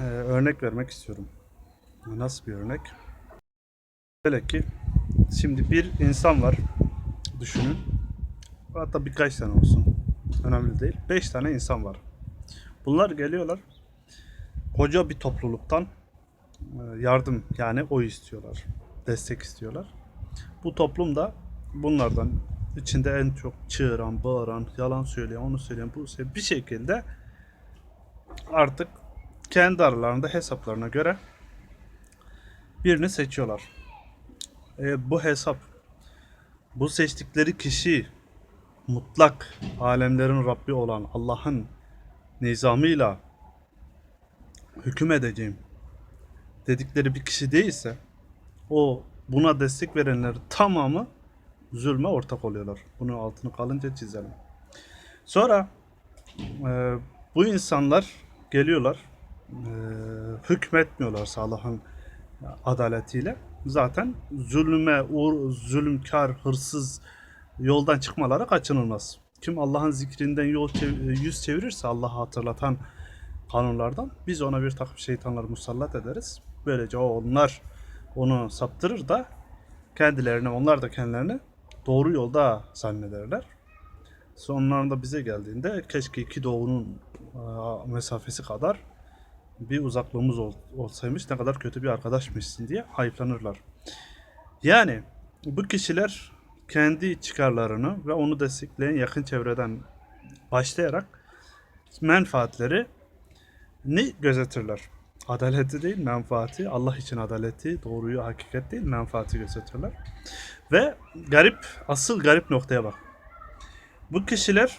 e, örnek vermek istiyorum. Nasıl bir örnek? Böyle ki şimdi bir insan var düşünün. Hatta birkaç tane olsun. Önemli değil. Beş tane insan var. Bunlar geliyorlar. Koca bir topluluktan e, yardım yani oy istiyorlar. Destek istiyorlar. Bu toplum da bunlardan içinde en çok çığıran, bağıran, yalan söyleyen, onu söyleyen, bu bir şekilde artık kendi aralarında hesaplarına göre birini seçiyorlar. E, bu hesap bu seçtikleri kişi mutlak alemlerin Rabbi olan Allah'ın nizamıyla hüküm edeceğim dedikleri bir kişi değilse o buna destek verenler tamamı zulme ortak oluyorlar. Bunun altını kalınca çizelim. Sonra e, bu insanlar geliyorlar e, hükmetmiyorlar Allah'ın adaletiyle. Zaten zulüme, uğur, zulümkar, hırsız yoldan çıkmaları kaçınılmaz. Kim Allah'ın zikrinden yol çev- yüz çevirirse Allah'ı hatırlatan kanunlardan biz ona bir takım şeytanlar musallat ederiz. Böylece o onlar onu saptırır da kendilerini onlar da kendilerini doğru yolda zannederler. Sonlarında bize geldiğinde keşke iki doğunun mesafesi kadar bir uzaklığımız ol- olsaymış ne kadar kötü bir arkadaşmışsın diye hayıflanırlar. Yani bu kişiler kendi çıkarlarını ve onu destekleyen yakın çevreden başlayarak menfaatleri ni gözetirler. Adaleti değil menfaati, Allah için adaleti, doğruyu, hakikat değil menfaati gözetirler. Ve garip, asıl garip noktaya bak. Bu kişiler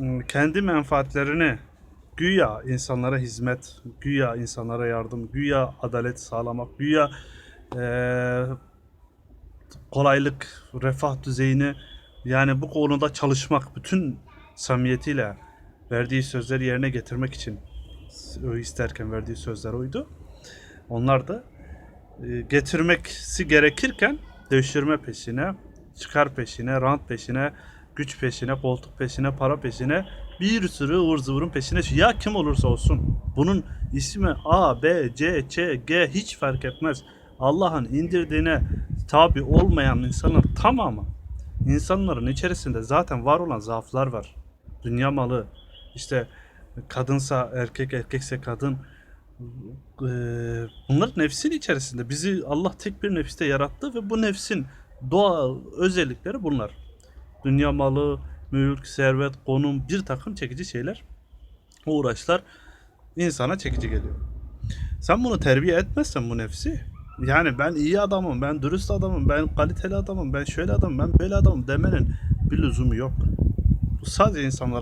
ım, kendi menfaatlerini güya insanlara hizmet, güya insanlara yardım, güya adalet sağlamak, güya eee, kolaylık, refah düzeyini yani bu konuda çalışmak bütün samimiyetiyle verdiği sözleri yerine getirmek için isterken verdiği sözler oydu. Onlar da e, getirmeksi gerekirken devşirme peşine, çıkar peşine, rant peşine, güç peşine, koltuk peşine, para peşine, bir sürü ıvır zıvırın peşine. Ya kim olursa olsun. Bunun ismi A, B, C, Ç, G hiç fark etmez. Allah'ın indirdiğine tabi olmayan insanlar tamamı insanların içerisinde zaten var olan zaaflar var. Dünya malı, işte kadınsa erkek, erkekse kadın. Eee, Bunlar nefsin içerisinde. Bizi Allah tek bir nefiste yarattı ve bu nefsin doğal özellikleri bunlar. Dünya malı, mülk, servet, konum, bir takım çekici şeyler, uğraşlar insana çekici geliyor. Sen bunu terbiye etmezsen bu nefsi, yani ben iyi adamım, ben dürüst adamım, ben kaliteli adamım, ben şöyle adamım, ben böyle adamım demenin bir lüzumu yok. Bu sadece insanlara